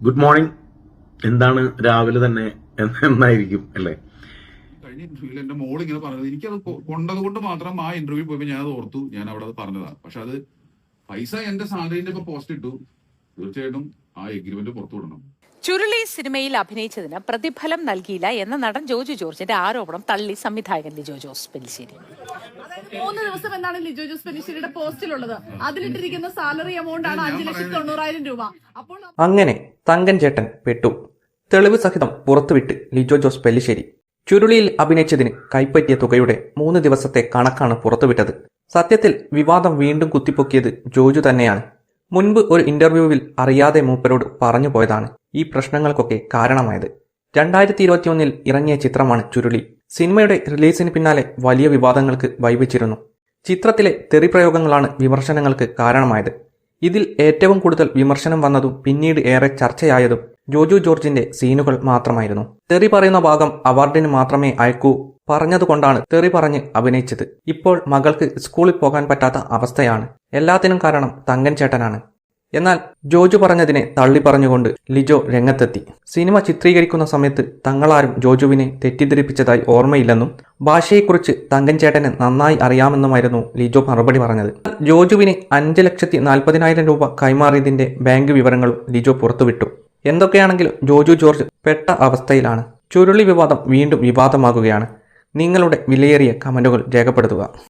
Good morning. എന്താണ് രാവിലെ തന്നെ എന്ന് എന്നായിരിക്കും അല്ലേ? കഴിഞ്ഞ ഇന്റർവ്യൂവിൽ എന്റെ മോൾ ഇങ്ങനെ പറഞ്ഞത്. എനിക്കത് കൊണ്ടത് കൊണ്ട് മാത്രം ആ ഇന്റർവ്യൂ പോയപ്പോ ഞാൻ അത് ഓർത്തു. ഞാൻ അവിടെ അത് പറഞ്ഞതാണ് പക്ഷെ അത് പൈസ എന്റെ സാലറിന്റെ ഇപ്പൊ പോസ്റ്റ് ഇട്ടു. തീർച്ചയായിട്ടും ആ എഗ്രിമെന്റ് പുറത്തു വിടണം. ചുരുളി സിനിമയിൽ അഭിനയിച്ചതിന് പ്രതിഫലം നൽകിയില്ല എന്ന നടൻ ജോജു ജോർജിന്റെ ആരോപണം തള്ളി സംവിധായകൻ ലിജോ ജോസ് പെല്ലിശ്ശേരി മൂന്ന് ദിവസം എന്നാണ് ലിജോ ജോസ് പെനിശ്ശേരിയുടെ പോസ്റ്റിലുള്ളത്. അതിലിട്ടിരിക്കുന്ന സാലറി എമൗണ്ട് ആണ് അഞ്ചു ലക്ഷത്തി തൊണ്ണൂറായിരം രൂപ. അപ്പോൾ അങ്ങനെ തങ്കൻ ചേട്ടൻ പെട്ടു. തെളിവ് സഹിതം പുറത്തുവിട്ട് ലിജോ ജോസ് പെല്ലിശ്ശേരി ചുരുളിയിൽ അഭിനയിച്ചതിന് കൈപ്പറ്റിയ തുകയുടെ മൂന്ന് ദിവസത്തെ കണക്കാണ് പുറത്തുവിട്ടത്. സത്യത്തിൽ വിവാദം വീണ്ടും കുത്തിപ്പൊക്കിയത് ജോജു തന്നെയാണ്. മുൻപ് ഒരു ഇന്റർവ്യൂവിൽ അറിയാതെ മൂപ്പരോട് പറഞ്ഞു പോയതാണ് ഈ പ്രശ്നങ്ങൾക്കൊക്കെ കാരണമായത്. രണ്ടായിരത്തി ഇരുപത്തിയൊന്നിൽ ഇറങ്ങിയ ചിത്രമാണ് ചുരുളി. സിനിമയുടെ റിലീസിന് പിന്നാലെ വലിയ വിവാദങ്ങൾക്ക് വൈവിച്ചിരുന്നു. ചിത്രത്തിലെ തെറിപ്രയോഗങ്ങളാണ് വിമർശനങ്ങൾക്ക് കാരണമായത്. ഇതിൽ ഏറ്റവും കൂടുതൽ വിമർശനം വന്നതും പിന്നീട് ഏറെ ചർച്ചയായതും ജോജു ജോർജിന്റെ സീനുകൾ മാത്രമായിരുന്നു. തെറി പറയുന്ന ഭാഗം അവാർഡിന് മാത്രമേ അയക്കൂ പറഞ്ഞതുകൊണ്ടാണ് തെറി പറഞ്ഞ് അഭിനയിച്ചത്. ഇപ്പോൾ മകൾക്ക് സ്കൂളിൽ പോകാൻ പറ്റാത്ത അവസ്ഥയാണ്. എല്ലാത്തിനും കാരണം തങ്കൻ ചേട്ടനാണ്. എന്നാൽ ജോജു പറഞ്ഞതിനെ തള്ളി പറഞ്ഞുകൊണ്ട് ലിജോ രംഗത്തെത്തി. സിനിമ ചിത്രീകരിക്കുന്ന സമയത്ത് തങ്ങളാരും ജോജുവിനെ തെറ്റിദ്ധരിപ്പിച്ചതായി ഓർമ്മയില്ലെന്നും ഭാഷയെക്കുറിച്ച് തങ്കൻ ചേട്ടന് നന്നായി അറിയാമെന്നുമായിരുന്നു ലിജോ മറുപടി പറഞ്ഞത്. ജോജുവിന് അഞ്ച് ലക്ഷത്തി നാൽപ്പതിനായിരം രൂപ കൈമാറിയതിന്റെ ബാങ്ക് വിവരങ്ങളും ലിജോ പുറത്തുവിട്ടു. എന്തൊക്കെയാണെങ്കിലും ജോജു ജോർജ് പെട്ട അവസ്ഥയിലാണ്. ചുരുളി വിവാദം വീണ്ടും വിവാദമാകുകയാണ്. നിങ്ങളുടെ വിലയേറിയ കമന്റുകൾ രേഖപ്പെടുത്തുക.